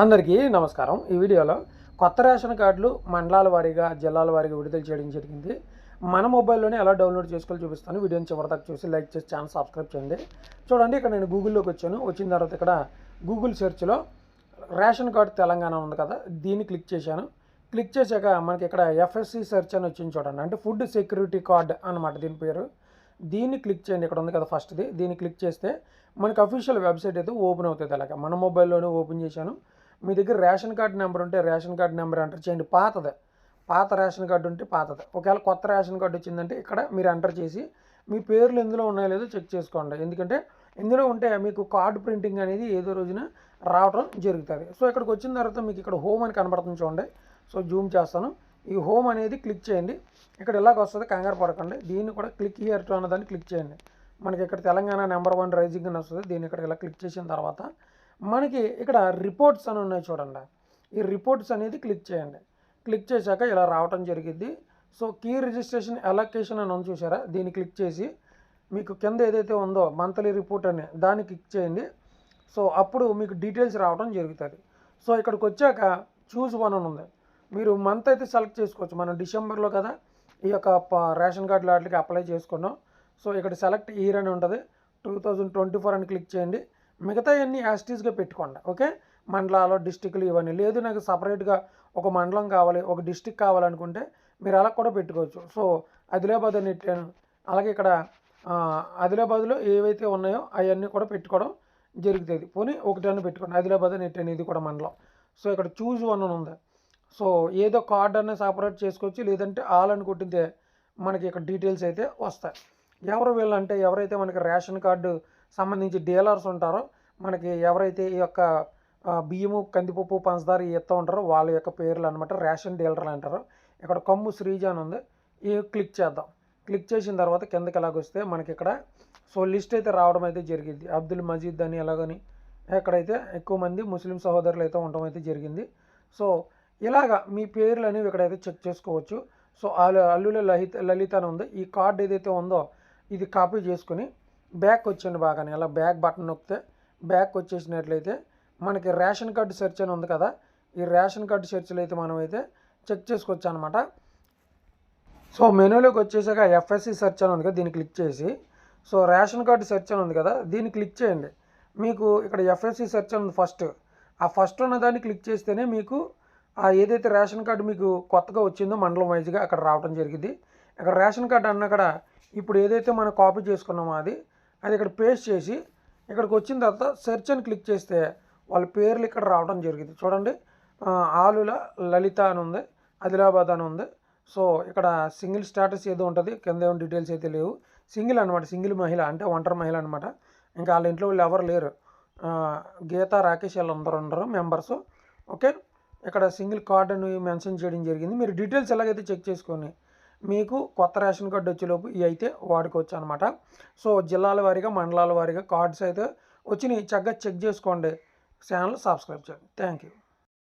అందరికీ నమస్కారం. ఈ వీడియోలో కొత్త రేషన్ కార్డులు మండలాల వారీగా జిల్లాల వారీగా విడుదల చేయడం జరిగింది. మన మొబైల్లోనే ఎలా డౌన్లోడ్ చేసుకోవాలో చూపిస్తాను. వీడియోని చివరిదాకా చూసి లైక్ చేసి ఛానల్ సబ్స్క్రైబ్ చేయండి. చూడండి ఇక్కడ నేను గూగుల్లోకి వచ్చాను. వచ్చిన తర్వాత ఇక్కడ గూగుల్ సెర్చ్లో రేషన్ కార్డు తెలంగాణ ఉంది కదా దీన్ని క్లిక్ చేశాను. క్లిక్ చేశాక మనకి ఇక్కడ ఎఫ్ఎస్సి సెర్చ్ అని వచ్చింది చూడండి. అంటే ఫుడ్ సెక్యూరిటీ కార్డ్ అన్నమాట దీని పేరు. దీన్ని క్లిక్ చేయండి. ఇక్కడ ఉంది కదా ఫస్ట్ది. దీన్ని క్లిక్ చేస్తే మనకి అఫీషియల్ వెబ్సైట్ అయితే ఓపెన్ అవుతుంది అలాగా. మన మొబైల్లోనే ఓపెన్ చేశాను. మీ దగ్గర రేషన్ కార్డు నెంబర్ ఉంటే రేషన్ కార్డు నెంబర్ ఎంటర్ చేయండి. పాతది. పాత రేషన్ కార్డు ఉంటే పాతది. ఒకవేళ కొత్త రేషన్ కార్డు వచ్చిందంటే ఇక్కడ మీరు ఎంటర్ చేసి మీ పేర్లు ఎందులో ఉన్నాయో లేదో చెక్ చేసుకోండి. ఎందుకంటే ఇందులో ఉంటే మీకు కార్డు ప్రింటింగ్ అనేది ఏదో రోజున రావడం జరుగుతుంది. సో ఇక్కడికి వచ్చిన తర్వాత మీకు ఇక్కడ హోమ్ అని కనబడుతుంది చూడండి. సో జూమ్ చేస్తాను. ఈ హోమ్ అనేది క్లిక్ చేయండి. ఇక్కడ ఇలాగ వస్తుంది కంగారు పడకండి. దీన్ని కూడా క్లిక్ హియర్ టు అన్నదాన్ని క్లిక్ చేయండి. మనకి ఇక్కడ తెలంగాణ నెంబర్ వన్ రైజింగ్ అని వస్తుంది. దీన్ని ఇక్కడ ఇలా క్లిక్ చేసిన తర్వాత మనకి ఇక్కడ రిపోర్ట్స్ అని ఉన్నాయి చూడండి. ఈ రిపోర్ట్స్ అనేది క్లిక్ చేయండి. క్లిక్ చేశాక ఇలా రావటం జరిగింది సో కీ రిజిస్ట్రేషన్ అలొకేషన్ అని ఉంది చూసారా దీన్ని క్లిక్ చేసి మీకు కింద ఏదైతే ఉందో మంత్లీ రిపోర్ట్ అని దాన్ని క్లిక్ చేయండి. సో అప్పుడు మీకు డీటెయిల్స్ రావడం జరుగుతుంది. సో ఇక్కడికి వచ్చాక చూస్ వన్ అని ఉంది. మీరు మంత్ అయితే సెలెక్ట్ చేసుకోవచ్చు. మనం డిసెంబర్లో కదా ఈ యొక్క రేషన్ కార్డు వాటికి అప్లై చేసుకున్నాం. సో ఇక్కడ సెలెక్ట్ ఇయర్ అని ఉంటుంది. టూ థౌజండ్ ట్వంటీ ఫోర్ అని క్లిక్ చేయండి. మిగతా అన్ని యాస్టీస్గా పెట్టుకోండి ఓకే మండలాలు డిస్టిక్లు ఇవన్నీ. లేదు నాకు సపరేట్గా ఒక మండలం కావాలి ఒక డిస్టిక్ కావాలనుకుంటే మీరు అలా కూడా పెట్టుకోవచ్చు. సో ఆదిలాబాద్ అని పెట్టాను అలాగే ఇక్కడ ఆదిలాబాద్లో ఏవైతే ఉన్నాయో అవన్నీ కూడా పెట్టుకోవడం జరుగుతుంది. పోనీ ఒకటి పెట్టుకోండి ఆదిలాబాద్ అని పెట్టాను ఇది కూడా మండలం. సో ఇక్కడ చూజ్ వన్ ఉంది. సో ఏదో కార్డ్ అనేది సపరేట్ చేసుకోవచ్చు లేదంటే ఆల్ అని కొట్టితే మనకి ఇక్కడ డీటెయిల్స్ అయితే వస్తాయి. ఎవరు వీళ్ళంటే ఎవరైతే మనకి రేషన్ కార్డు సంబంధించి డీలర్స్ ఉంటారో. మనకి ఎవరైతే ఈ యొక్క బియ్యము కందిపప్పు పంచదార ఇస్తూ ఉంటారో వాళ్ళ యొక్క పేర్లు అనమాట రేషన్ డీలర్లు అంటారు. ఇక్కడ కొమ్ము శ్రీజ అని ఉంది. ఈ క్లిక్ చేద్దాం. క్లిక్ చేసిన తర్వాత కిందకి ఎలాగొస్తే మనకి ఇక్కడ సో లిస్ట్ అయితే రావడం అయితే జరిగింది. అబ్దుల్ మజీద్ అని ఎలాగని ఎక్కడైతే ఎక్కువ మంది ముస్లిం సహోదరులు అయితే ఉండడం అయితే జరిగింది. సో ఇలాగా మీ పేర్లు అనేవి ఇక్కడైతే చెక్ చేసుకోవచ్చు. సో అల్లుల లలిత లలిత అని ఉంది. ఈ కార్డు ఏదైతే ఉందో ఇది కాపీ చేసుకుని బ్యాక్ వచ్చింది బాగానే. అలా బ్యాక్ బటన్ నొక్కితే బ్యాక్ వచ్చేసినట్లయితే మనకి రేషన్ కార్డు సెర్చ్ అని ఉంది కదా ఈ రేషన్ కార్డు సెర్చ్లు అయితే మనం అయితే చెక్ చేసుకోవచ్చు అనమాట సో మెనూలోకి వచ్చేసాక ఎఫ్ఎస్సి సెర్చ్ అని ఉంది కదా దీన్ని క్లిక్ చేసి. సో రేషన్ కార్డు సెర్చ్ అని ఉంది కదా దీన్ని క్లిక్ చేయండి. మీకు ఇక్కడ ఎఫ్ఎస్సి సెర్చ్ అని ఉంది ఫస్ట్. ఆ ఫస్ట్ ఉన్న దాన్ని క్లిక్ చేస్తేనే మీకు ఆ ఏదైతే రేషన్ కార్డు మీకు కొత్తగా వచ్చిందో మండలం వైజ్గా అక్కడ రావడం జరిగింది. ఇక్కడ రేషన్ కార్డు అన్న అక్కడ ఇప్పుడు ఏదైతే మనం కాపీ చేసుకున్నామో అది అది ఇక్కడ పేస్ట్ చేసి ఇక్కడికి వచ్చిన తర్వాత సెర్చ్ అని క్లిక్ చేస్తే వాళ్ళ పేర్లు ఇక్కడ రావడం జరిగింది. చూడండి. ఆలుల లలిత అని ఉంది ఆదిలాబాద్ అని ఉంది. సో ఇక్కడ సింగిల్ స్టేటస్ ఏదో ఉంటుంది కింద ఏం డీటెయిల్స్ అయితే లేవు. సింగిల్ అనమాట సింగిల్ మహిళ అంటే ఒంటరి మహిళ అనమాట ఇంకా వాళ్ళ ఇంట్లో వాళ్ళు ఎవరు లేరు. గీత రాకేష్ వాళ్ళు అందరూ ఉండరు మెంబర్స్. ఓకే. ఇక్కడ సింగిల్ కార్డ్ అని మెన్షన్ చేయడం జరిగింది. మీరు డీటెయిల్స్ ఎలాగైతే చెక్ చేసుకొని మీకు కొత్త రేషన్ కార్డు వచ్చేలోపు ఇవి అయితే వాడుకోవచ్చు అనమాట సో జిల్లాల వారీగా మండలాల వారీగా కార్డ్స్ అయితే వచ్చినాయి. చక్కగా చెక్ చేసుకోండి. ఛానల్ సబ్స్క్రైబ్ చేయండి. Thank you